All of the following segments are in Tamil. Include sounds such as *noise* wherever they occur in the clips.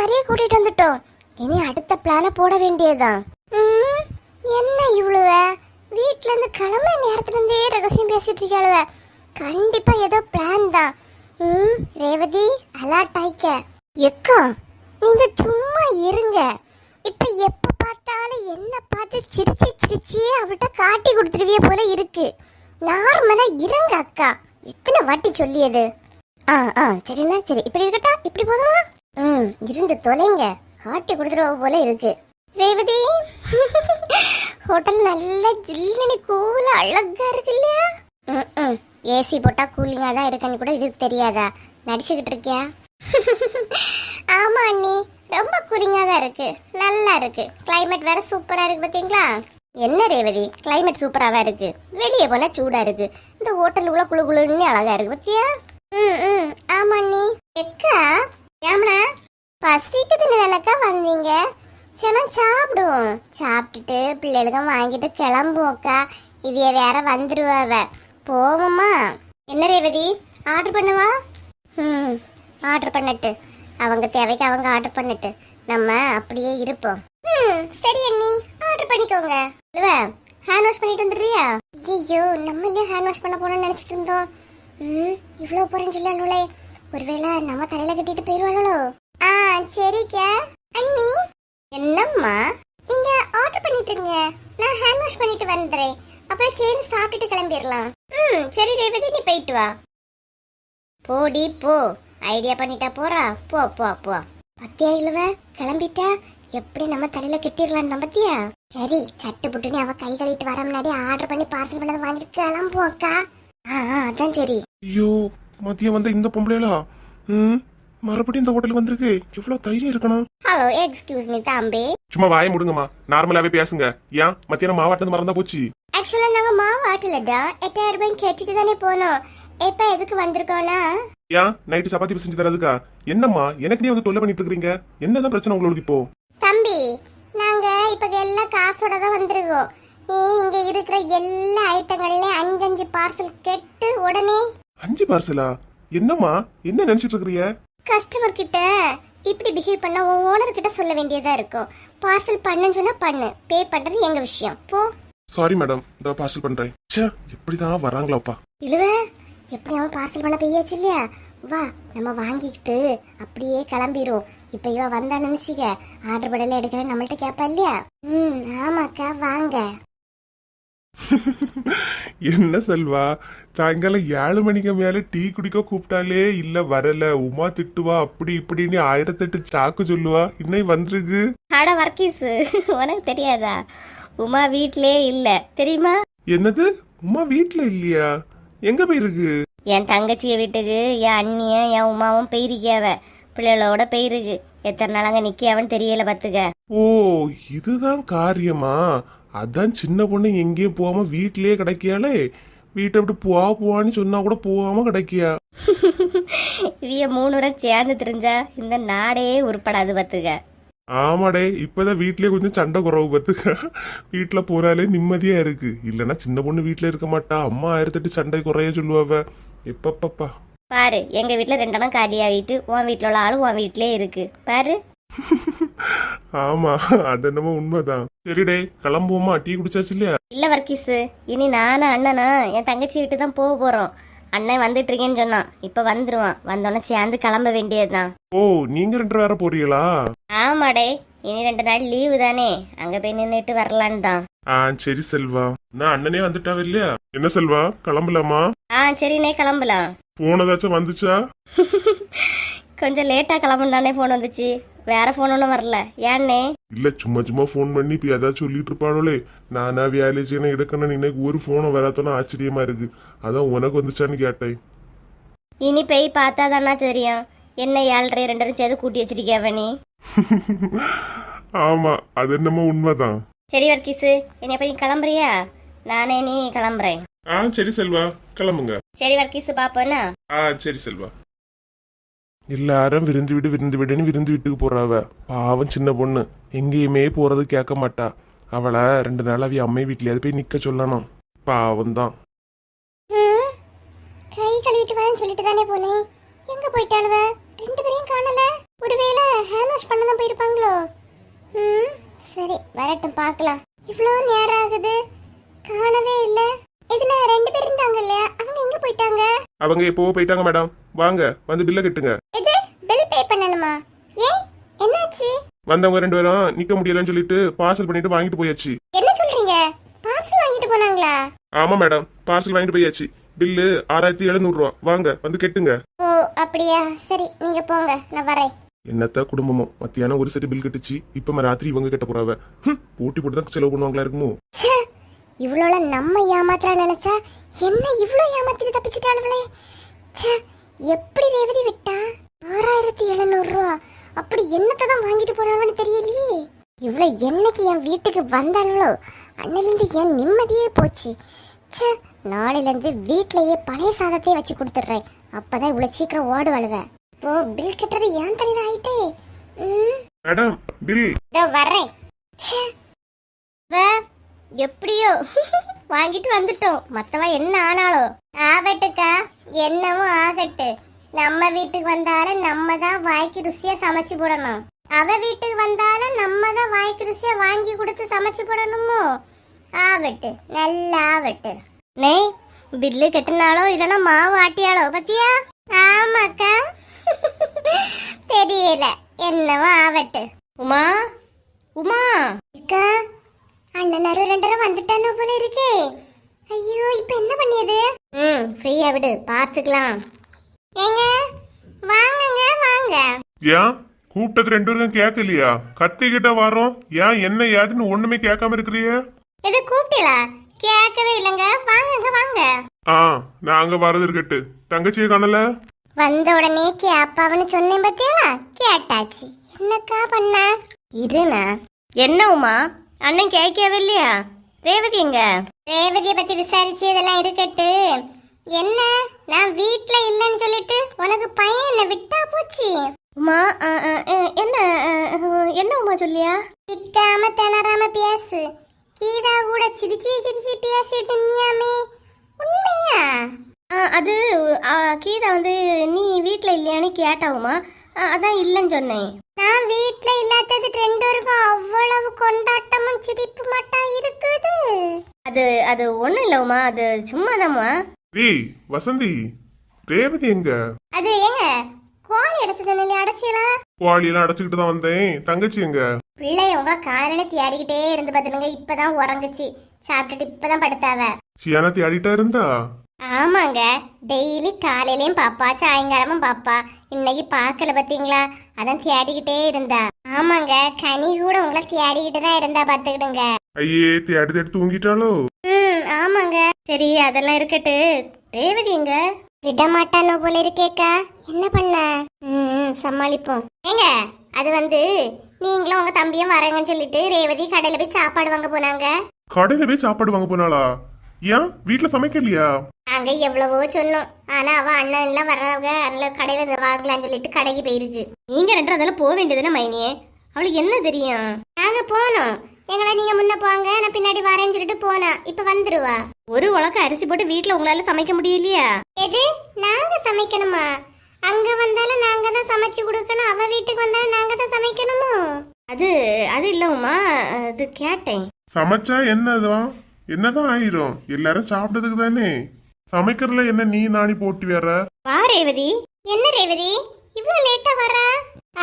மாதிரியே கூட்டிட்டு வந்துட்டோம். இனி அடுத்த பிளான போட வேண்டியதுதான். ம், என்ன இவ்வளவ? வீட்ல இருந்து கிளம்புற நேரத்துல இருந்தே ரகசியம் பேசிட்டு இருக்காளுவ கண்டிப்பா ஏதோ பிளான் தான். ம், ரேவதி அலர்ட் ஆயிக்க. எக்கா நீங்க சும்மா இருங்க. இப்ப எப்ப பார்த்தாலும் என்ன பார்த்து சிரிச்சு சிரிச்சியே அவட்ட காட்டி கொடுத்துருவிய போல இருக்கு. நார்மலா இருங்க அக்கா. எத்தனை வாட்டி சொல்லியது? ஆ ஆ சரிண்ணா சரி. இப்படி இருக்கட்டா? இப்படி போதுமா? ம் இருந்து தொலைங்க. காட்டி கொடுத்துருவ போல இருக்கு. ரேவதி! ஹோட்டல் நல்ல ஜில்லுனு கூல அழகா இருக்கு இல்லையா? ம் ஏசி போட்டா கூலிங்கா தான் இருக்குன்னு கூட இதுக்கு தெரியாதா? நடிச்சுக்கிட்டு இருக்கியா? ஆமா அண்ணி. ரொம்ப கூலிங்கா தான் இருக்கு. நல்லா இருக்கு. கிளைமேட் வேற சூப்பரா இருக்கு பாத்தீங்களா? என்ன ரேவதி? கிளைமேட் சூப்பராவா இருக்கு? வெளியே போனா சூடா இருக்கு. இந்த ஹோட்டல் உள்ள குளு குழுன்னு அழகா இருக்கு பத்தியா? ம் ம். ஆமா அண்ணி. எக்கா? ஏம்னா பசிக்குதுன்னு தானக்கா வந்தீங்க. சரி சாப்பிடுவோம் சாப்பிட்டுட்டு பிள்ளைகளுக்கும் வாங்கிட்டு கிளம்புவோக்கா இவைய வேற வந்துருவாவ போவோமா என்ன ரேவதி? ஆர்டர் பண்ணுவா? ம் ஆர்டர் பண்ணட்டு. அவங்க தேவைக்கு அவங்க ஆர்டர் பண்ணட்டு. நம்ம அப்படியே இருப்போம். ம் சரி அண்ணி. ஆர்டர் பண்ணிக்கோங்க. இல்லவ ஹேண்ட் வாஷ் பண்ணிட்டு வந்துடுறியா? ஐயோ நம்ம இல்லையா ஹேண்ட் வாஷ் பண்ண போனோம்னு நினச்சிட்டு இருந்தோம். ம் இவ்வளோ போறேன்னு சொல்லலே ஒருவேளை நம்ம தலையில கட்டிட்டு போயிடுவாளோ ஆ சரிக்க. அண்ணி என்னம்மா? நீங்க ஆர்டர் பண்ணிட்டுங்க நான் ஹேண்ட் வாஷ் பண்ணிட்டு வந்துடுறேன். அப்புறம் சேர்ந்து சாப்பிட்டுட்டு கிளம்பிடலாம். ம் சரி ரேவதி நீ போயிட்டு வா. போடி போ. ஐடியா பண்ணிட்டா போறா. போ போ போ. பத்தியா இல்லவ கிளம்பிட்டா? எப்படி நம்ம தலையில கட்டிடலாம் நம்பத்தியா? சரி சட்டு புட்டுன்னு அவ கை கழுவிட்டு வர முன்னாடி ஆர்டர் பண்ணி பார்சல் பண்ணதை வாங்கிட்டு கிளம்புவோம் அக்கா ஆ, அதான் சரி. ஐயோ மதியம் வந்த இந்த பொம்பளைகளா ம் மறுபடியும் இந்த ஹோட்டலுக்கு வந்திருக்கு. எவ்வளவு தைரியம் இருக்கணும். ஹலோ எக்ஸ்கியூஸ் மீ தம்பி. சும்மா வாய முடுங்கம்மா. நார்மலாவே பேசுங்க. ஏன்? மத்தியானம் மாவாட்டது மறந்தா போச்சு. ஆக்சுவலா நாங்க மாவு ஆட்டலடா. எட்டாயிரம் ரூபாய் கேட்டுட்டு தானே போனோம். இப்ப எதுக்கு வந்திருக்கோம்னா? ஏன்? நைட்டு சப்பாத்தி செஞ்சு தரதுக்கா? என்னம்மா? எனக்கு நீ வந்து தொல்லை பண்ணிட்டு இருக்கீங்க என்னதான் பிரச்சனை உங்களுக்கு இப்போ? தம்பி நாங்க இப்ப எல்லாம் காசோட தான் வந்திருக்கோம். நீ இங்க இருக்கிற எல்லா ஐட்டங்கள்லயும் அஞ்சு அஞ்சு பார்சல் கெட்டு உடனே அஞ்சு பார்சலா? என்னம்மா? என்ன நினைச்சிட்டு இருக்கிறீங்க கஸ்டமர் கிட்ட இப்படி பிஹேவ் பண்ணா உன் ஓனர் கிட்ட சொல்ல வேண்டியதா இருக்கும். பார்சல் பண்ணுன்னு சொன்னா பண்ணு. பே பண்றது எங்க விஷயம்? போ. சாரி மேடம் இந்த பார்சல் பண்றேன். ச்சே எப்படிதான் வராங்களாப்பா? இழுவ எப்படி அவன் பார்சல் பண்ண பெய்யாச்சு இல்லையா? வா நம்ம வாங்கிக்கிட்டு அப்படியே கிளம்பிரும். இப்ப இவ வந்தா நினைச்சுக்க ஆர்டர் படையில எடுக்கிற நம்மள்ட்ட கேப்பா இல்லையா? ம் ஆமாக்கா வாங்க. *laughs* என்ன செல்வா? சாயங்காலம் ஏழு மணிக்கு மேல டீ குடிக்க கூப்பிட்டாலே இல்ல வரல. உமா திட்டுவா அப்படி இப்படின்னு ஆயிரத்தெட்டு சாக்கு சொல்லுவா. இன்னும் வந்திருக்கு? அட வர்க்கீஸ் உனக்கு தெரியாதா? உமா வீட்லயே இல்ல. தெரியுமா? என்னது? உமா வீட்ல இல்லையா? எங்க போயிருக்கு? என் தங்கச்சிய வீட்டுக்கு என் அண்ணிய என் உமாவும் பெயிருக்கியாவ பிள்ளைகளோட பெயிருக்கு. எத்தனை நாள் அங்க நிக்கியாவன்னு தெரியல பாத்துக்க. ஓ இதுதான் காரியமா? அதான் சின்ன பொண்ணு எங்கேயும் போகாம வீட்லயே கிடைக்கியாலே வீட்டை விட்டு போவா போவான்னு சொன்னா கூட போகாம கிடைக்கியா? இவிய மூணு வரை சேர்ந்து தெரிஞ்சா இந்த நாடே உருப்படாது பாத்துக்க. ஆமாடே இப்பதான் வீட்லயே கொஞ்சம் சண்டை குறவு பத்துக்க. வீட்டுல போனாலே நிம்மதியா இருக்கு. இல்லனா சின்ன பொண்ணு வீட்ல இருக்க மாட்டா. அம்மா ஆயிரத்தெட்டு சண்டை குறைய சொல்லுவாவ. எப்பப்பப்பா. பாரு எங்க வீட்டுல ரெண்டெண்ணம் காலியாகிட்டு உன் வீட்டுல உள்ள ஆளு உன் வீட்லயே இருக்கு. பாரு. ஆமா அது என்னமோ உண்மைதான். சரிடே கிளம்புவோமா? டீ குடிச்சாச்சு இல்லையா? இல்ல வர்க்கீஸ் இனி நானும் அண்ணனா என் தங்கச்சி வீட்டு தான் போக போறோம். அண்ணன் வந்துட்டு இருக்கேன்னு சொன்னான். இப்ப வந்துருவான். வந்தோடனே சேர்ந்து கிளம்ப வேண்டியதுதான். ஓ நீங்க ரெண்டு பேரும் போறீங்களா? ஆமாடே. இனி ரெண்டு நாள் லீவு தானே. அங்க போய் நின்றுட்டு வரலான்னு தான் ஆ சரி செல்வா. நான் அண்ணனே வந்துட்டாவ இல்லையா? என்ன செல்வா கிளம்பலாமா? ஆ சரிண்ணே கிளம்பலாம். போனதாச்சும் வந்துச்சா? *laughs* கொஞ்சம் லேட்டா கிளம்புனானே ஃபோன் வந்துச்சு. வேற ஃபோன் ஒன்றும் வரல. ஏன்னே? இல்ல சும்மா சும்மா ஃபோன் பண்ணி இப்ப ஏதாச்சும் சொல்லிட்டு இருப்பாளே நானா வேலை செய்யணும் எடுக்கணும் இன்னைக்கு ஒரு போனை வராத்தோன்னு ஆச்சரியமா இருக்கு. அதான் உனக்கு வந்துச்சான்னு கேட்டேன். இனி போய் பார்த்தா தானா தெரியும். என்ன ஏழரை ரெண்டரை சேர்த்து கூட்டி வச்சிருக்கியாவ நீ ஆமா அது என்னமோ உண்மைதான். சரி வர்க்கீஸு அப்ப நீ கிளம்புறியா? நானே நீ கிளம்புறேன். ஆ சரி செல்வா கிளம்புங்க. சரி வர்க்கீஸு பாப்போன்னா ஆ சரி செல்வா. எல்லாரும் விருந்து விடு விருந்து விடுன்னு விருந்து வீட்டுக்கு போறாவ. பாவம் சின்ன பொண்ணு. எங்கேயுமே போறது கேட்க மாட்டா. அவளை ரெண்டு நாள் அவ அம்மை வீட்லயாவது போய் நிக்க சொல்லணும். பாவம் தான் கை கழுவிட்டு வரேன்னு சொல்லிட்டு தானே போனேன் எங்க போயிட்டாளுவ? ரெண்டு பேரையும் காணல. ஒருவேளை ஹேண்ட் வாஷ் பண்ண தான் போயிருப்பாங்களோ? ம் சரி வரட்டும் பார்க்கலாம். இவ்வளோ நேரம் ஆகுது. காணவே இல்லை. இதுல ரெண்டு பேர் இருந்தாங்க இல்லையா? அவங்க எங்க போயிட்டாங்க? அவங்க எப்போ போயிட்டாங்க மேடம். வாங்க வந்து பில்லை கட்டுங்க. இது பில் பே பண்ணணுமா? ஏன்? என்னாச்சு? வந்தவங்க ரெண்டு பேரும் நிக்க முடியலன்னு சொல்லிட்டு பார்சல் பண்ணிட்டு வாங்கிட்டு போயாச்சு. என்ன சொல்றீங்க? பார்சல் வாங்கிட்டு போனாங்களா? ஆமா மேடம் பார்சல் வாங்கிட்டு போயாச்சு. பில்லு ஆறாயிரத்தி எழுநூறு ரூபா வாங்க வந்து கெட்டுங்க. ஓ அப்படியா? சரி நீங்க போங்க நான் வரேன். என்னத்த குடும்பமோ? மத்தியானம் ஒரு செட்டு பில் கட்டுச்சு. இப்ப ராத்திரி இவங்க கட்ட போறாவ. போட்டி போட்டு தான் செலவு பண்ணுவாங்களா இருக்குமோ? ச்சே இவ்வளோல நம்ம ஏமாத்தலாம் நினைச்சா என்ன இவ்வளோ ஏமாத்திட்டு தப்பிச்சிட்டாளுவளே ச்சே எப்படி ரேவதி விட்டா? ஆறாயிரத்தி எழுநூறு ரூபா. அப்படி என்னத்தை தான் வாங்கிட்டு போனாவன்னு தெரியலையே. இவ்வளோ என்னைக்கு என் வீட்டுக்கு வந்தாளோ அன்னிலேருந்து என் நிம்மதியே போச்சு. ச்சே நாளையிலேருந்து வீட்லயே பழைய சாதத்தையே வச்சு கொடுத்துட்றேன். அப்பதான் இவ்வளோ சீக்கிரம் ஓடுவாளுவ இப்போ பில் கட்டுறது ஏன் தலையில ஆயிட்டே. ம்? மேடம் பில் இதோ வர்றேன். ச்சே. வா, எப்படியோ. *laughs* வாங்கிட்டு வந்துட்டோம். மத்தவ என்ன ஆனாலோ ஆகட்டுக்கா. என்னவோ ஆகட்டு. நம்ம வீட்டுக்கு வந்தாலும் நம்ம தான் வாய்க்கு ருசியா சமைச்சு போடணும். அவ வீட்டுக்கு வந்தாலும் நம்ம தான் வாய்க்கு ருசியா வாங்கி கொடுத்து சமைச்சு போடணுமோ? ஆவட்டு நல்லா ஆவட்டு நெய் பில்லு கட்டினாலோ இல்லைன்னா மாவு ஆட்டியாலோ பத்தியா? ஆமாக்கா. தெரியல. என்னவோ ஆவட்டு உமா? உமா? அக்கா அண்ணனாரு ரெண்டரும் வந்துட்டானோ போல இருக்கே. ஐயோ இப்ப என்ன பண்ணியது? ம் ஃப்ரீயா விடு பார்த்துக்கலாம் ஏங்க வாங்குங்க வாங்க. ஏன்? கூப்பிட்டது ரெண்டு பேரும் கேட்கலையா? கத்திக்கிட்ட வரோம். ஏன் என்ன ஏதுன்னு ஒண்ணுமே கேட்காம இருக்கிறிய? இது கூப்பிட்டீங்களா? கேட்கவே இல்லைங்க. வாங்குங்க வாங்க. ஆ நான் அங்க வரது இருக்கட்டு. தங்கச்சியை காணல? வந்த உடனே கேப்பாவன்னு சொன்னேன் பத்தியா? கேட்டாச்சு. என்னக்கா பண்ண? இருண்ணா. என்ன உமா? அண்ணன் கேட்கவே இல்லையா ரேவதி எங்க? ரேவதியை பத்தி விசாரிச்சு இதெல்லாம் இருக்கட்டு. என்ன? நான் வீட்ல இல்லைன்னு சொல்லிட்டு உனக்கு பையன் என்ன விட்டா போச்சு? உமா என்ன என்ன உமா சொல்லியா? திக்காம திணறாம பேசு. கீதா கூட சிரிச்சு சிரிச்சு பேசிட்டு இருந்தியாமே. உண்மையா? ஆ, அது கீதா வந்து நீ வீட்டில் இல்லையான்னு கேட்டாவுமா அதான் இல்லைன்னு சொன்னேன். நான் வீட்ல இல்லாதது ரெண்டு பேருக்கும் அவ்வளவு கொண்டாட்டமும் சிரிப்பு மட்டா இருக்குது? அது அது ஒன்றும் இல்லை உமா அது சும்மாதாம்மா. டேய் வசந்தி ரேவதி எங்க? அது ஏங்க கோழி அடைச்சு சொன்னீங்க அடைச்சியலா? வாளியெல்லாம் அடைச்சுக்கிட்டு தான் வந்தேன். தங்கச்சி எங்க? பிள்ளைய உங்களை காலையில தேடிக்கிட்டே இருந்து பார்த்துனுங்க இப்பதான் உறங்குச்சு. சாப்பிட்டுட்டு இப்பதான் படுத்தாவ. சியானா தேடிட்டா இருந்தா? ஆமாங்க டெய்லி காலையிலயும் பாப்பா சாயங்காலமும் பாப்பா. இன்னைக்கு பார்க்கல பாத்தீங்களா? அதான் தேடிக்கிட்டே இருந்தா. ஆமாங்க கனி கூட உங்களை தேடிக்கிட்டு தான் இருந்தா பாத்துக்கிடுங்க. ஐயே தேடி தேடி தூங்கிட்டாளோ? ம் ஆமாங்க. சரி அதெல்லாம் இருக்கட்டு. ரேவதி எங்க? விட மாட்டானோ போல இருக்கேக்கா. என்ன பண்ண? ம், சமாளிப்போம். ஏங்க அது வந்து நீங்களும் உங்க தம்பியும் வரேங்கன்னு சொல்லிட்டு ரேவதி கடையில போய் சாப்பாடு வாங்க போனாங்க. கடையில போய் சாப்பாடு வாங்க போனாளா? ஏன்? வீட்ல சமைக்கலையா? நாங்க எவ்வளவோ சொன்னோம். ஆனா அவ அண்ணன் எல்லாம் வர்றவங்க அண்ணன் கடையில இருந்து வாங்கலாம்னு சொல்லிட்டு கடைக்கு போயிருக்கு. நீங்கள் ரெண்டும் அதெல்லாம் போக வேண்டியதுன்னு மைனியே? அவளுக்கு என்ன தெரியும்? நாங்க போனோம். எங்களை நீங்க முன்ன போங்க நான் பின்னாடி வரேன்னு சொல்லிட்டு போனா. இப்ப வந்துருவா. ஒரு உலக அரிசி போட்டு வீட்டில் உங்களால சமைக்க முடியலையா? எது? நாங்க சமைக்கணுமா? அங்க வந்தாலும் நாங்க தான் சமைச்சு கொடுக்கணும். அவ வீட்டுக்கு வந்தாலும் நாங்க தான் சமைக்கணுமோ? அது அது இல்லை உமா. அது கேட்டேன். சமைச்சா என்னதான் என்னதான் ஆயிரும்? எல்லாரும் சாப்பிட்டதுக்கு தானே. சமைக்கிறதுல என்ன நீ நானி போட்டி வேற வா ரேவதி. என்ன ரேவதி? இவ்வளவு லேட்டா வர?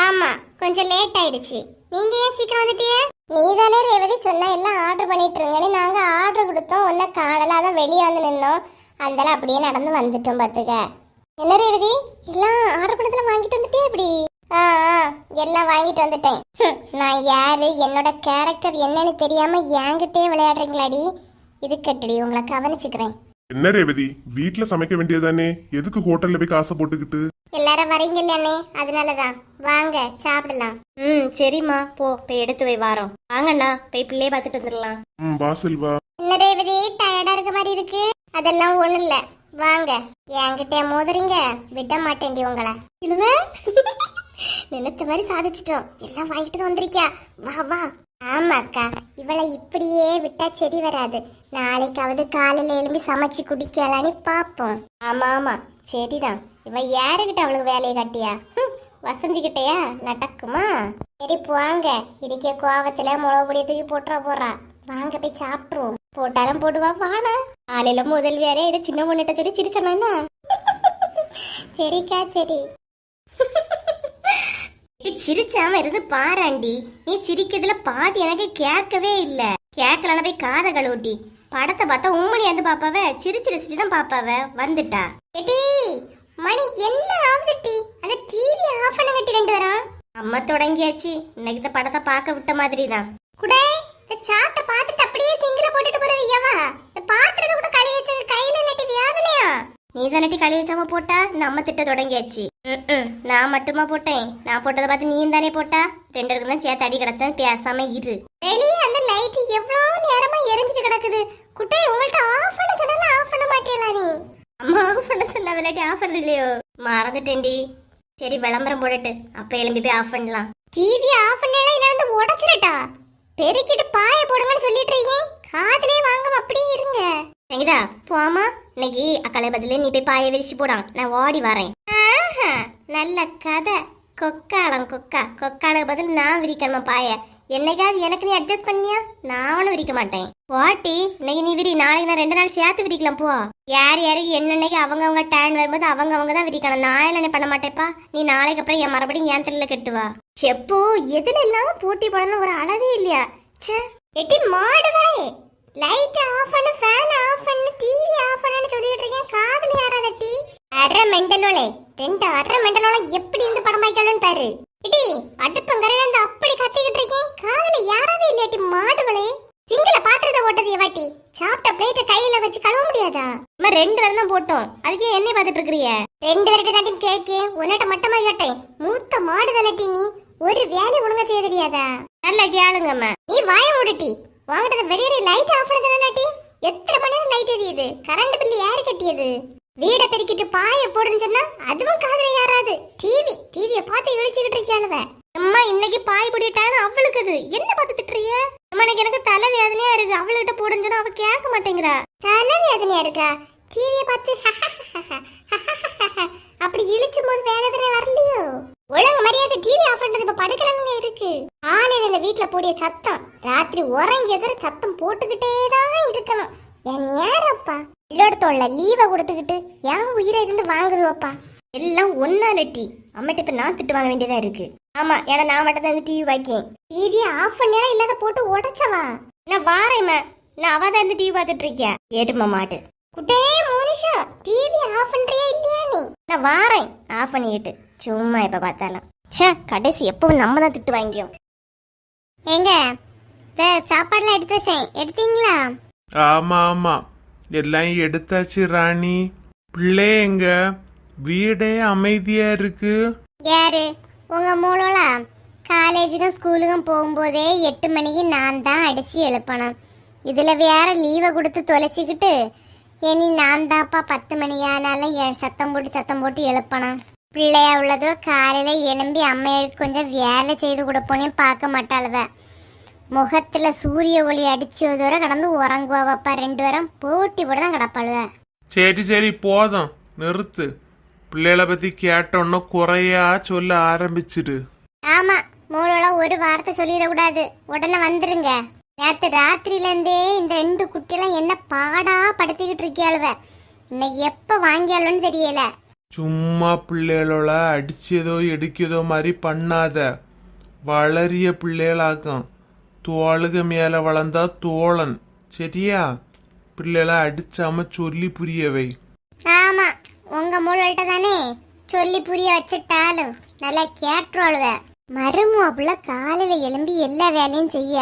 ஆமா கொஞ்சம் லேட் ஆயிடுச்சு. நீங்க ஏன் சீக்கிரம் வந்துட்டியே? நீ தானே ரேவதி சொன்ன எல்லாம் ஆர்டர் பண்ணிட்டு இருங்கன்னு நாங்க ஆர்டர் கொடுத்தோம். ஒன்ன காணல அதான் வெளியே வந்து நின்னோம். அந்தால அப்படியே நடந்து வந்துட்டோம் பாத்துக்க. என்ன ரேவதி? எல்லாம் ஆர்டர் பண்ணதுல வாங்கிட்டு வந்துட்டே இப்படி ஆ எல்லாம் வாங்கிட்டு வந்துட்டேன். நான் யாரு? என்னோட கேரக்டர் என்னன்னு தெரியாம என்கிட்டயே விளையாடுறீங்களாடி? இருக்கட்டுடி உங்களை கவனிச்சுக்கிறேன். என்ன ரேவதி வீட்ல சமைக்க வேண்டியதானே எதுக்கு ஹோட்டல்ல போய் காசை போட்டுக்கிட்டு? எல்லாரும் வரீங்கல்ல அண்ணே அதனாலதான். வாங்க சாப்பிடலாம். ம் சரிம்மா. போ போய் எடுத்து வை வாரோம். வாங்கண்ணா போய் பிள்ளைய பார்த்துட்டு வந்துடலாம். ம் வா செல்வா. என்ன ரேவதி டயர்டா இருக்க மாதிரி இருக்கு? அதெல்லாம் ஒண்ணும் இல்ல. வாங்க. என்கிட்ட மோதுறீங்க? விட மாட்டேன்டி உங்களை. இழுவ. *laughs* நினைச்ச மாதிரி சாதிச்சிட்டோம். எல்லாம் வாங்கிட்டு தான் வந்திருக்கியா? வா வா. ஆமாக்கா. இவளை இப்படியே விட்டா சரி வராது. நாளைக்காவது காலையில எழும்பி சமைச்சு குடிக்கலான்னு பாப்போம். ஆமா ஆமா. சரிதான் இவ யாருக்கிட்ட அவளுக்கு வேலையை கட்டியா? ஹம், வசந்தி கிட்டையா? நடக்குமா? சரி போங்க. இருக்க கோவத்துல முளவு பொடியை தூக்கி போட்டுற போறா. வாங்க போய் சாப்பிடுவோம் போட்டாலும் போடுவா வாடா. காலையில முதல் வேற இதை சின்ன பொண்ணுகிட்ட சொல்லி சிரிச்சனா *laughs* சரிக்கா சரி. *laughs* சிரிச்சாம இருந்து பாராண்டி. நீ சிரிக்கிறதுல பாதி எனக்கு கேட்கவே இல்ல. கேட்கலன்னா போய் காதை கழுவுட்டி. படத்தை பார்த்தா உம்மணி வந்து பாப்பாவ சிரிச்சு ரசிச்சு தான் பாப்பாவ வந்துட்டா. எடி மணி என்ன ஆகுது டி அந்த டிவி ஆஃப் பண்ண கட்டி ரெண்டு வரோம் அம்மா தொடங்கியாச்சு. இன்னைக்கு இந்த படத்தை பார்க்க விட்ட மாதிரி தான் குடே இந்த சாட்டை பார்த்துட்டு அப்படியே சிங்கில போட்டுட்டு போறது எவா இந்த பாத்திரத்தை கூட கழுவி வச்சது கையில நட்டி வியாதனையா நீ தானட்டி கழுவி வச்சாம போட்டா? நம்ம திட்ட தொடங்கியாச்சு. ம்ம். நான் மட்டுமா போட்டேன்? நான் போட்டதை பார்த்து நீயும் தானே போட்டா? ரெண்டு பேருக்கு தான் சேர்த்து அடி கிடச்சா பேசாம இரு. வெளியே அந்த லைட் எவ்வளவு நேரமா எரிஞ்சிட்டு கிடக்குது? குட்டை உங்கள்ட்ட ஆஃப் பண்ண சொன்னால ஆஃப் பண்ண மாட்டேல நீ? அம்மா ஆஃப் பண்ண சொன்ன விளையாட்டி ஆஃப் பண்ணலையோ மறந்துட்டேன்டி. சரி விளம்பரம் போடட்டு. அப்ப எழும்பி போய் ஆஃப் பண்ணலாம். டிவி ஆஃப் பண்ணல இல்ல வந்து உடைச்சிரட்டா பெருக்கிட்டு பாய போடுங்கன்னு சொல்லிட்டு இருக்கீங்க காதுலயே வாங்காம அப்படியே இருங்க. சங்கீதா போமா இன்னைக்கு அக்காலை பதிலே நீ போய் பாய விரிச்சு போடான் நான் ஓடி வரேன். ஆஹா நல்ல கதை. கொக்காளம் கொக்கா. கொக்காளுக்கு பதில் நான் விரிக்கணுமா பாய? என்னைக்காவது எனக்கு நீ அட்ஜஸ்ட் பண்ணியா? நான் விரிக்க மாட்டேன். வாட்டி இன்னைக்கு நீ விரி. நாளைக்கு நான் ரெண்டு நாள் சேர்த்து விரிக்கலாம் போ. யார் யாருக்கு என்னன்னைக்கு அவங்க அவங்க டேன் வரும்போது அவங்க அவங்க தான் விரிக்கணும். நான் எல்லாம் பண்ண மாட்டேப்பா நீ நாளைக்கு அப்புறம் என் மறுபடியும் என் தெரியல கட்டுவா செப்போ எதுல எல்லாம் போட்டி போடணும் ஒரு அளவே இல்லையா? ச்சே. எட்டி மாடுவே லைட் ஆஃப் பண்ணு ஃபேன் ஆஃப் பண்ணு டிவி ஆஃப் பண்ணுன்னு சொல்லிட்டு இருக்கேன். காதுல யாராத டீ? அரை மெண்டலோலே ரெண்டு அரை மெண்டலோல எப்படி இந்த படம் வைக்கணும்னு பாரு. இடி அடுப்பங்கரையில இருந்து அப்படி கத்திக்கிட்டு இருக்கேன். காதுல யாராவே இல்லையாட்டி மாடுவளே சிங்கள பாத்திரத்தை ஓட்டது எவாட்டி சாப்பிட்ட பிளேட்டை கையில வச்சு கழுவ முடியாதா? நம்ம ரெண்டு பேரும் தான் போட்டோம். அதுக்கே என்ன பார்த்துட்டு இருக்கிறிய? ரெண்டு பேருக்கு தாண்டி கேக்கு உன்னிட்ட மட்டமா கேட்டேன். மூத்த மாடு தானட்டி நீ? ஒரு வேலை ஒழுங்கா செய்ய தெரியாதா? நல்ல கேளுங்கம்மா. நீ வாய மூடுட்டி வாங்கிட்டத வெளியே லைட் ஆஃப் பண்ண சொன்னாட்டி எத்தனை மணி நேரம் லைட் எரியுது? கரண்ட் பில்லு யாரு கட்டியது? வீடை பெருக்கிட்டு பாய போடுன்னு சொன்னா அதுவும் காதல யாராது டிவி டிவிய பார்த்து இழிச்சுக்கிட்டு இருக்கியாளுவ அம்மா இன்னைக்கு பாய் போடிட்டான்னு அவளுக்கு அது. என்ன பார்த்து திட்டுறிய? அம்மா எனக்கு தலை வேதனையா இருக்கு. அவள்கிட்ட போடுன்னு சொன்னா அவ கேட்க மாட்டேங்கிறா. தலை வேதனையா இருக்கா? டிவியை பார்த்து *laughs* அப்படி இழிச்சும் போது வேதனை வரலையோ? ஒழுங்கு மரியாதை டிவி ஆஃப் பண்றது இப்ப படுக்கிறவங்கள இருக்கு. காலையில இந்த வீட்டுல போடிய சத்தம் ராத்திரி உறங்கி எதிர சத்தம் போட்டுக்கிட்டே தான் இருக்கணும். என் யாரப்பா? இல்லோடத்தோள்ள லீவை கொடுத்துக்கிட்டு என் உயிரை இருந்து வாங்குதுவப்பா. எல்லாம் ஒன்னா லட்டி அம்மிட்ட இப்ப நான் திட்டு வாங்க வேண்டியதா இருக்கு. ஆமா ஏன்னா நான் மட்டும் தான் டிவி வாக்கேன் டிவி ஆஃப் பண்ணியா இல்லாத போட்டு உடைச்சவா? நான் வாரேம்மா நான் அவ தான் இந்த டிவி பார்த்துட்டு இருக்கேன் ஏட்டுமா மாட்டு. குட்டே மோனிஷா டிவி ஆஃப் பண்றியா இல்லையா நீ? நான் வாரேன். ஆஃப் பண்ணிக்கிட்டு. சும்மா இப்ப பார்த்தாலும். ச்சே கடைசி எப்பவும் நம்ம தான் திட்டு வாங்கியோம் எங்க சாப்பாடுலாம் எடுத்து வச்சேன். எடுத்தீங்களா? ஆமா ஆமா. எல்லாம் எடுத்தாச்சு ராணி. பிள்ளை எங்க? வீடே அமைதியா இருக்கு. யாரு? உங்க மூலம்ல காலேஜுக்கும் ஸ்கூலுக்கும் போகும்போதே எட்டு மணிக்கு நான் தான் அடிச்சு எழுப்பணும். இதுல வேற லீவை கொடுத்து தொலைச்சிக்கிட்டு இனி நான் தான்ப்பா பத்து மணி ஆனாலும் எ- சத்தம் போட்டு சத்தம் போட்டு எழுப்பணும். பிள்ளையா உள்ளதோ காலையில எழும்பி அம்மைகளுக்கு கொஞ்சம் வேலை செய்து கொடுப்போனே பார்க்க மாட்டாளுவ. முகத்துல சூரிய ஒளி அடிச்சதோட கடந்து உறங்குவாவப்பா ரெண்டு பேரும் போட்டி போட்டு தான் கிடப்பாளுவ. சரி சரி போதும். நிறுத்து. பிள்ளைகளை பத்தி கேட்டோன்னா குறையா சொல்ல ஆரம்பிச்சிடு. ஆமா மூணுல ஒரு வார்த்தை சொல்லிடக்கூடாது. உடனே வந்துருங்க. நேத்து ராத்திரில இருந்தே இந்த ரெண்டு குட்டியெல்லாம் என்ன பாடா படுத்திக்கிட்டு இருக்கியாளுவ. இன்னைக்கு எப்ப வாங்கியாளுன்னு தெரியல. சும்மா பிள்ளைகளோட அடிச்சதோ எடுக்கதோ மாதிரி பண்ணாத. வளரிய பிள்ளைகளாக்கும். தோளுக மேல வளர்ந்தா தோழன். சரியா? பிள்ளைகளை அடிச்சாம சொல்லி புரியவை. ஆமா உங்க மூளைகிட்ட தானே சொல்லி புரிய வச்சுட்டாலும் நல்லா கேட்டுருவாளுவ. மருமப்புல காலையில எழும்பி எல்லா வேலையும் செய்ய.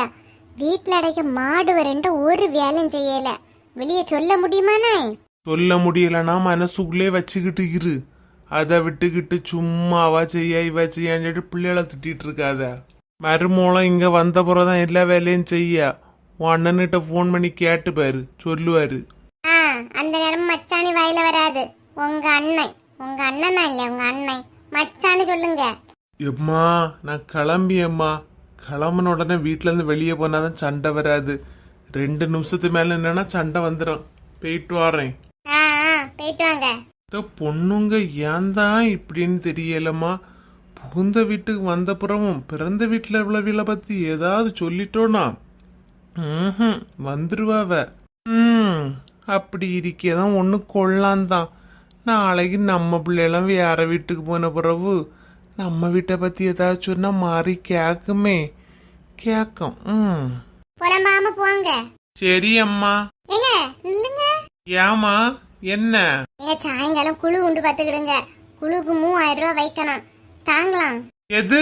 வீட்டுல அடைக்க மாடு வரண்ட ஒரு வேலையும் செய்யல. வெளியே சொல்ல முடியுமாண்ணே சொல்ல முடியலன்னா மனசுக்குள்ளே வச்சுக்கிட்டு இரு. அதை விட்டுக்கிட்டு சும்மாவா செய்ய இவ செய்யான்னு சொல்லிட்டு பிள்ளைகளை திட்டிட்டு இருக்காத. மருமூலம் இங்க வந்த தான் எல்லா வேலையும் செய்ய. உன் அண்ணன்கிட்ட ஃபோன் பண்ணி கேட்டு பாரு சொல்லுவாரு. ஆ அந்த நேரம் மச்சானி வாயில வராது. உங்க அண்ணன். உங்க அண்ணனா இல்ல உங்க அண்ணன்? மச்சான்னு சொல்லுங்க. எம்மா நான் கிளம்பியம்மா கிளம்புன உடனே வீட்ல இருந்து வெளியே போனாதான் சண்டை வராது. ரெண்டு நிமிஷத்து மேல என்னன்னா சண்டை வந்துடும் போயிட்டு வரேன் போயிட்டு வாங்க. இந்த பொண்ணுங்க ஏன் தான் இப்படின்னு தெரியலம்மா? புகுந்த வீட்டுக்கு வந்த புறமும் பிறந்த வீட்டில் உள்ளவில பத்தி ஏதாவது சொல்லிட்டோனா? ம் வந்துருவாவ. ம் அப்படி இருக்கதான் ஒன்று கொள்ளான் தான் நாளைக்கு நம்ம பிள்ளைலாம் வேற வீட்டுக்கு போன பிறகு நம்ம வீட்டை பத்தி ஏதாவது சொன்னா மாறி கேக்குமே. கேக்கும் ம். புலம்பாம போங்க. சரி அம்மா. ஏங்க நில்லுங்க. ஏமா என்ன? ஏங்க சாயங்காலம் குழு உண்டு பார்த்துக்கிடுங்க. குழுக்கு மூவாயிரம் ரூபாய் வைக்கணும். தாங்கலாம். எது?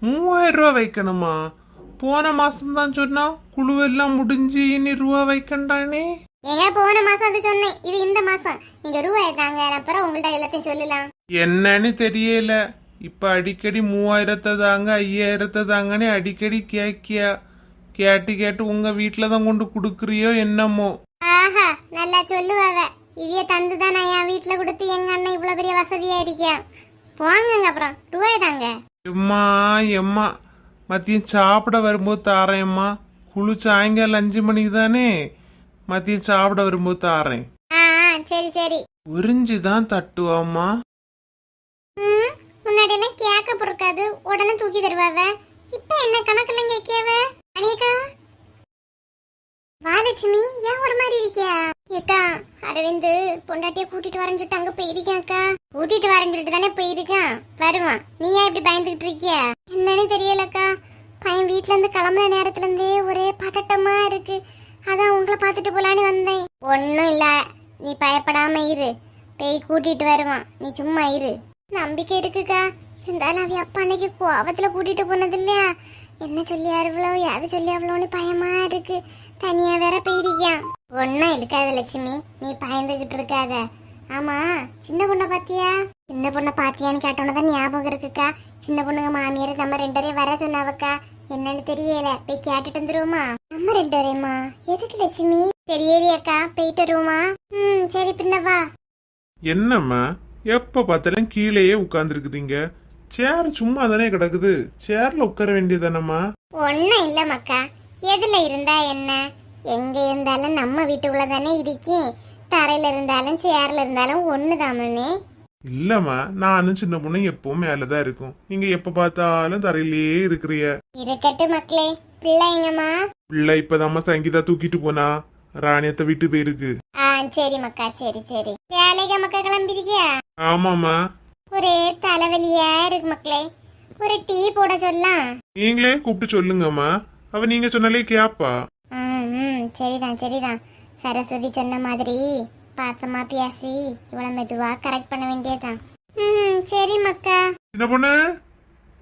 மூவாயிரம் ரூபா வைக்கணுமா? போன மாசம் தான் சொன்னா குழுவெல்லாம் முடிஞ்சு இனி ரூபா வைக்கண்டானே? ஏங்க போன மாசம் அது சொன்னேன். இது இந்த மாசம். நீங்க ரூபாய் தாங்க. அப்புறம் உங்கள்ட்ட எல்லாத்தையும் சொல்லலாம். என்னன்னு தெரியல. இப்ப அடிக்கடி மூவாயிரத்தை தாங்க ஐயாயிரத்தை தாங்கன்னு அடிக்கடி கேக்கியா கேட்டு கேட்டு உங்க வீட்டுல தான் கொண்டு குடுக்குறியோ என்னமோ? ஆஹா நல்லா சொல்லுவாவ. இவிய தந்து தான் நான் என் வீட்டுல கொடுத்து எங்க அண்ணன் இவ்வளவு பெரிய வசதியா இருக்கேன் போங்கங்க அப்புறம். ரூபாய் தாங்க. எம்மா எம்மா. மதியம் சாப்பிட வரும்போது தாரேம்மா குழு சாயங்காலம் அஞ்சு மணிக்கு தானே? மதியம் சாப்பிட வரும்போது தாரேன். ஆ ஆ, சரி சரி. உறிஞ்சுதான் தட்டுவாம்மா ம் முன்னாடி எல்லாம் கேட்க பொறுக்காது. உடனே தூக்கி தருவாவ. இப்ப என்ன கணக்கெல்லாம் கேட்கியாவ அனிகா லட்சுமி ஏன் ஒரு மாதிரி இருக்கியா? ஏக்கா அரவிந்து பொண்டாட்டிய கூட்டிட்டு வரேன்னு சொல்லிட்டு அங்க போயிருக்காக்கா கூட்டிட்டு வரேன்னு சொல்லிட்டு தானே போயிருக்கான். வருவான். நீ ஏன் இப்படி பயந்துகிட்டு இருக்கியா? என்னன்னு தெரியலக்கா. பையன் வீட்ல இருந்து கிளம்புன நேரத்துல இருந்தே ஒரே பதட்டமா இருக்கு. அதான் உங்களை பார்த்துட்டு போலான்னு வந்தேன். ஒன்னும் இல்ல. நீ பயப்படாம இரு. பேய் கூட்டிட்டு வருவான். நீ சும்மா இரு. நம்பிக்கை இருக்குக்கா. இருந்தாலும் அவ அப்பா அன்னைக்கு கோவத்துல கூட்டிட்டு போனது இல்லையா என்ன சொல்லி அவ்வளோ யாது சொல்லி அவ்வளோன்னு பயமா இருக்கு. தனியா வேற போயிருக்கான் ஒன்னும் இருக்காத லட்சுமி. நீ பயந்துகிட்டு இருக்காத. ஆமா சின்ன பொண்ணை பாத்தியா? சின்ன பொண்ணை பாத்தியான்னு கேட்டோன்னு தான் ஞாபகம் இருக்குக்கா. சின்ன பொண்ணுங்க மாமியார் நம்ம ரெண்டு பேரையும் வர சொன்னாவக்கா. என்னன்னு தெரியல. போய் கேட்டுட்டு வந்துருவோமா? நம்ம ரெண்டு பேரையுமா? எதுக்கு லட்சுமி? தெரியலையாக்கா போயிட்டு வருவோமா? ம் சரி பின்ன வா. என்னம்மா? எப்ப பார்த்தாலும் கீழேயே உட்கார்ந்துருக்குதீங்க. சேர் சும்மா தானே கிடக்குது சேர்ல உட்கார வேண்டியதானம்மா ஒன்றும் இல்லை மக்கா எதில் இருந்தா என்ன? எங்கே இருந்தாலும் நம்ம வீட்டுக்குள்ள தானே இருக்கேன். தரையில் இருந்தாலும் சேரில் இருந்தாலும் ஒன்று தாமனே இல்லம்மா நானும் சின்ன பொண்ணு எப்பவும் மேலதான் இருக்கும். நீங்க எப்ப பார்த்தாலும் தரையிலேயே இருக்கிறிய இருக்கட்டு மக்களே பிள்ளைங்கம்மா பிள்ளை இப்பதாம்மா சங்கீதா தூக்கிட்டு போனா. ராணியத்தை விட்டு போயிருக்கு. ஆ சரி மக்கா சரி சரி. வேலைக்கு மக்கா கிளம்பிருக்கியா? ஆமாம்மா. ஒரே தலைவலியா இருக்கு மக்களே. ஒரு டீ போட சொல்லலாம். நீங்களே கூப்பிட்டு சொல்லுங்கம்மா. அவ நீங்க சொன்னாலே கேப்பா. ம் ம் சரிதான் சரிதான். சரஸ்வதி சொன்ன மாதிரி பாசமா பேசி இவ்வளோ மெதுவாக கரெக்ட் பண்ண வேண்டியதுதான். ம் சரி மக்கா. சின்ன பொண்ணு?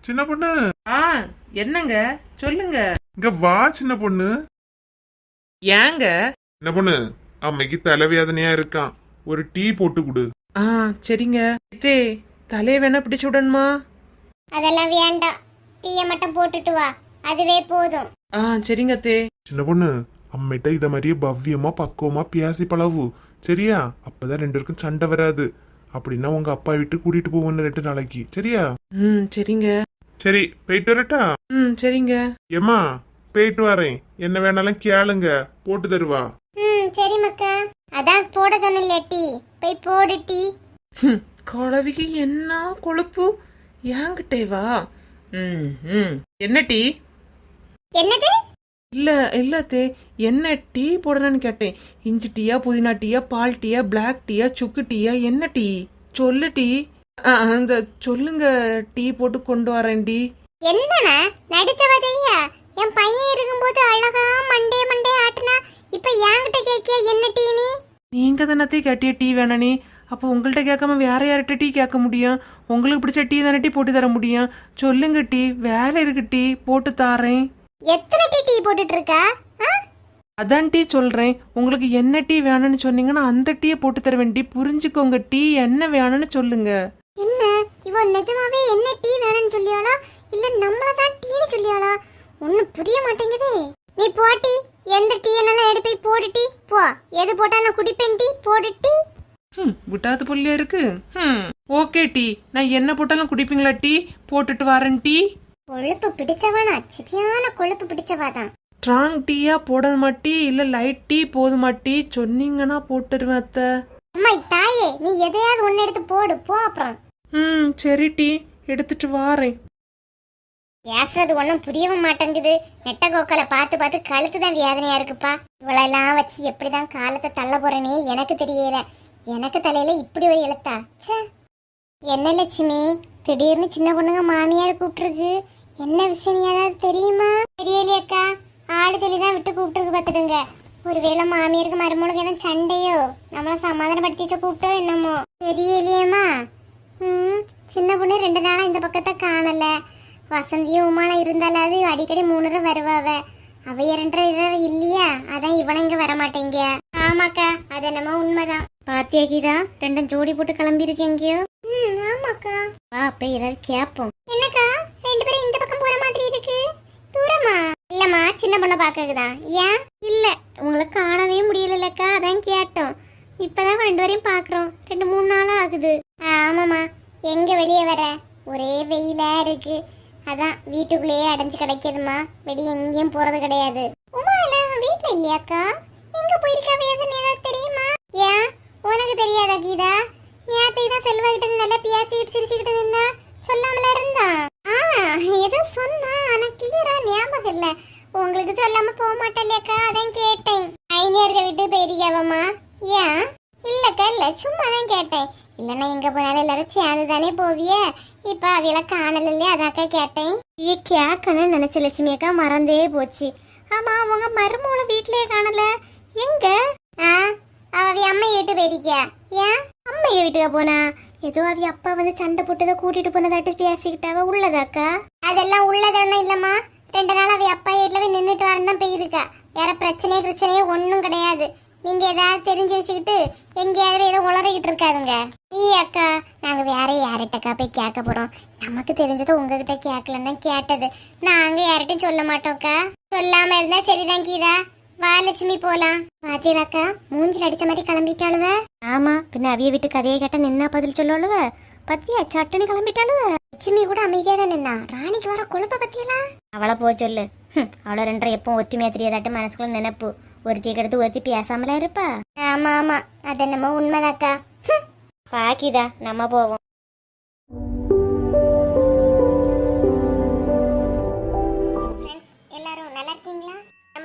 சின்ன பொண்ணு? ஆ என்னங்க? சொல்லுங்க. இங்க வா சின்ன பொண்ணு. ஏங்க? சின்ன பொண்ணு அம்மைக்கு தலைவேதனையா இருக்கான். ஒரு டீ போட்டு கொடு. ஆ சரிங்க. தே தலையை வேணா பிடிச்சு விடணுமா? அதெல்லாம் வேண்டாம். டீயை மட்டும் போட்டுட்டு வா. அதுவே போதும். ஆ சரிங்க தே. சின்ன பொண்ணு அம்மிட்ட இத மாதிரியே பவ்யமா பக்குவமா பேசி பழகு. சரியா? அப்பதான் ரெண்டு பேருக்கும் சண்டை வராது. அப்படின்னா உங்க அப்பா விட்டு கூட்டிட்டு போவோன்னு ரெண்டு நாளைக்கு. சரியா? ம் சரிங்க. சரி போயிட்டு வரட்டா? ம் சரிங்க. ஏம்மா போயிட்டு வரேன். என்ன வேணாலும் கேளுங்க. போட்டு தருவா. ம் சரி மக்கா அதான் போட சொன்னல டீ. போய் போடு டீ. ஹம், குழவிக்கு என்ன கொழுப்பு? ஏங்கிட்டே வா ம் ம். என்ன டீ? என்னது? இல்ல இல்ல தே என்ன டீ போடணும்னு கேட்டேன். இஞ்சி டீயா புதினா டீயா பால் டீயா பிளாக் டீயா சுக்கு டீயா என்ன டீ? சொல்லு டீ. அந்த சொல்லுங்க டீ போட்டு கொண்டு வரேன் டீ. என்னண்ணா நடிச்சவதையா? என் பையன் இருக்கும்போது அழகா மண்டே மண்டே ஆட்டுனா இப்ப என்கிட்ட கேக்கிய என்ன டீ நீ? நீங்க தானே கேட்டிய டீ வேணனே அப்போ உங்கள்கிட்ட கேட்காம வேற யார்கிட்ட டீ கேட்க முடியும்? உங்களுக்கு பிடிச்ச டீ தானே டீ போட்டு தர முடியும்? சொல்லுங்க டீ வேலை இருக்கு டீ போட்டு தாரேன். எத்தனை டீ டீ போட்டுட்டு இருக்கா? அதான் டீ சொல்றேன். உங்களுக்கு என்ன டீ வேணும்னு சொன்னீங்கன்னா அந்த டீயை போட்டு தர வேண்டி புரிஞ்சுக்கோங்க. டீ என்ன வேணும்னு சொல்லுங்க. என்ன? இவ நிஜமாவே என்ன டீ வேணும்னு சொல்லியாளா? இல்ல நம்மள தான் டீன்னு சொல்லியாளா? ஒன்னும் புரிய மாட்டேங்குதே. நீ போட்டி எந்த டீ என்னாலும் எடுப்பை போடு டீ. போ. எது போட்டாலும் குடிப்பேன் டீ. போடு டீ. ம் விட்டாது புள்ளியா இருக்கு. ம் ஓகே டீ. நான் என்ன போட்டாலும் குடிப்பீங்களா டீ? போட்டுட்டு வரேன் டீ. கொழுப்பு பிடிச்சவனா சரியான கொழுப்பு பிடிச்சவா தான் ஸ்ட்ராங் டீயா போடணுமா டீ இல்ல லைட் டீ போதுமா டீ சொன்னீங்கன்னா போட்டுருவேன் அத்தை. அம்மா தாயே நீ எதையாவது ஒன்னு எடுத்து போடு போ அப்புறம். ம் சரி டீ எடுத்துட்டு வாரேன். ஏசுறது ஒன்றும் புரியவும் மாட்டேங்குது. நெட்ட கோக்கலை பார்த்து பார்த்து கழுத்து தான் வேதனையா இருக்குப்பா. இவளெல்லாம் வச்சு எப்படிதான் காலத்தை தள்ள போறேனே எனக்கு தெரியல. எனக்கு தலையில இப்படி ஒரு எழுத்தா? ச்சே. என்ன லட்சுமி? திடீர்னு சின்ன பொண்ணுங்க மாமியார் கூப்பிட்டுருக்கு. என்ன விஷயம் ஏதாவது தெரியுமா? தெரியலையக்கா ஆடு சொல்லி தான் விட்டு கூப்பிட்டுருக்கு பார்த்துடுங்க ஒருவேளை மாமியாருக்கு மருமகளுக்கு எதுவும் சண்டையோ நம்மள சமாதானப்படுத்தி வச்ச கூப்பிட்டோ என்னமோ. தெரியலையேம்மா. ம் சின்ன பொண்ணு ரெண்டு நாளா இந்த பக்கத்தை காணல. வசந்தியும் உமானா இருந்தாலாவது அடிக்கடி மூணு தடவை வருவாவ அவ. இரண்டரை இல்லையா? அதான் இவள இங்க வர மாட்டேங்க ஆமாக்கா அது என்னமோ உண்மைதான். பாத்தியா கீதா ரெண்டும் ஜோடி போட்டு கிளம்பி எங்கேயோ? ஆமாக்கா. வா போய் ஏதாவது கேட்போம் என்னக்கா? ரெண்டு பேரும் இந்த பக்கம் போற மாதிரி இருக்கு. தூரமா? இல்லம்மா சின்ன பொண்ணை பாக்கதான் ஏன்? இல்ல உங்களை காணவே முடியலக்கா அதான் கேட்டோம். இப்பதான் ரெண்டு பேரையும் பாக்குறோம் ரெண்டு மூணு நாளா ஆகுது. ஆமாமா எங்க வெளியே வர? ஒரே வெயிலா இருக்கு. அதான் வீட்டுக்குள்ளேயே அடைஞ்சு கிடைக்குதுமா வெளியே எங்கேயும் போறது கிடையாது. உமா இல்ல வீட்ல இல்லையாக்கா? எங்க போயிருக்காவ ஏதாவது தெரியுமா? ஏன்? உனக்கு தெரியாதா கீதா? நேத்து தான் செல்வா கிட்ட நல்லா பேசிட்டு சிரிச்சுக்கிட்டு நின்னா சொல்லாமல இருந்தா? ஆ ஏதோ சொன்னா ஆனா கிளியரா ஞாபகம் இல்ல. உங்களுக்கு சொல்லாம போக மாட்டேன்லையாக்கா அதான் கேட்டேன். ஐநேர்க விட்டு போயிருக்காவம்மா ஏன்? இல்லக்கா இல்ல சும்மா தான் கேட்டேன். இல்லைன்னா எங்க போனாலும் எல்லாரும் சேர்ந்து தானே போவிய? இப்ப அவியல காணல இல்லையா அதாக்கா கேட்டேன். ஏ கேட்கணும்னு நினைச்ச லட்சுமி அக்கா மறந்தே போச்சு. ஆமா உங்க மருமோள வீட்லயே காணல. எங்க? ஆ அவ அவி அம்மை வீட்டு போயிருக்கியா? ஏன்? அம்மைய வீட்டுக்கு போனா? ஏதோ அவி அப்பா வந்து சண்டை போட்டதை கூட்டிட்டு போனதாட்டு பேசிக்கிட்டாவ? உள்ளதாக்கா அதெல்லாம் உள்ளதொன்னும் இல்லம்மா? ரெண்டு நாள் அவ அப்பா வீட்டுல போய் நின்றுட்டு வரணும் தான் போயிருக்கா. வேற பிரச்சனையே பிரச்சனையே ஒன்றும் கிடையாது. நீங்க ஏதாவது தெரிஞ்சு வச்சுக்கிட்டு எங்கேயாவது ஏதோ உளறிக்கிட்டு இருக்காதுங்க. நீ அக்கா நாங்க வேற யார்கிட்டக்கா போய் கேட்க போறோம். நமக்கு தெரிஞ்சதை உங்ககிட்ட கேட்கலன்னு கேட்டது. நாங்க யார்கிட்டையும் சொல்ல மாட்டோம்க்கா சொல்லாம இருந்தா சரிதான் கீதா. வா லட்சுமி போலாம். பாத்தீங்களாக்கா மூஞ்சில் அடிச்ச மாதிரி கிளம்பிட்டாளுவ. ஆமா பின்ன அவிய வீட்டு கதையை கேட்டா நின்னா பதில் சொல்லுவலுவ பத்தியா சட்டுன்னு கிளம்பிட்டாளுவ. லட்சுமி கூட அமைதியா தான் நின்னா. ராணிக்கு வர குழப்ப பத்தியெல்லாம் அவளை போ சொல்லு. அவளை ரெண்டரை எப்பவும் ஒற்றுமையா தெரியாதாட்டு மனசுக்குள்ள நினைப்பு. ஒருத்தியை கெடுத்து ஒருத்தி பேசாமலா இருப்பா? ஆமா ஆமா. அது என்னமோ உண்மைதாக்கா. பாக்கிதா நம்ம போவோம்.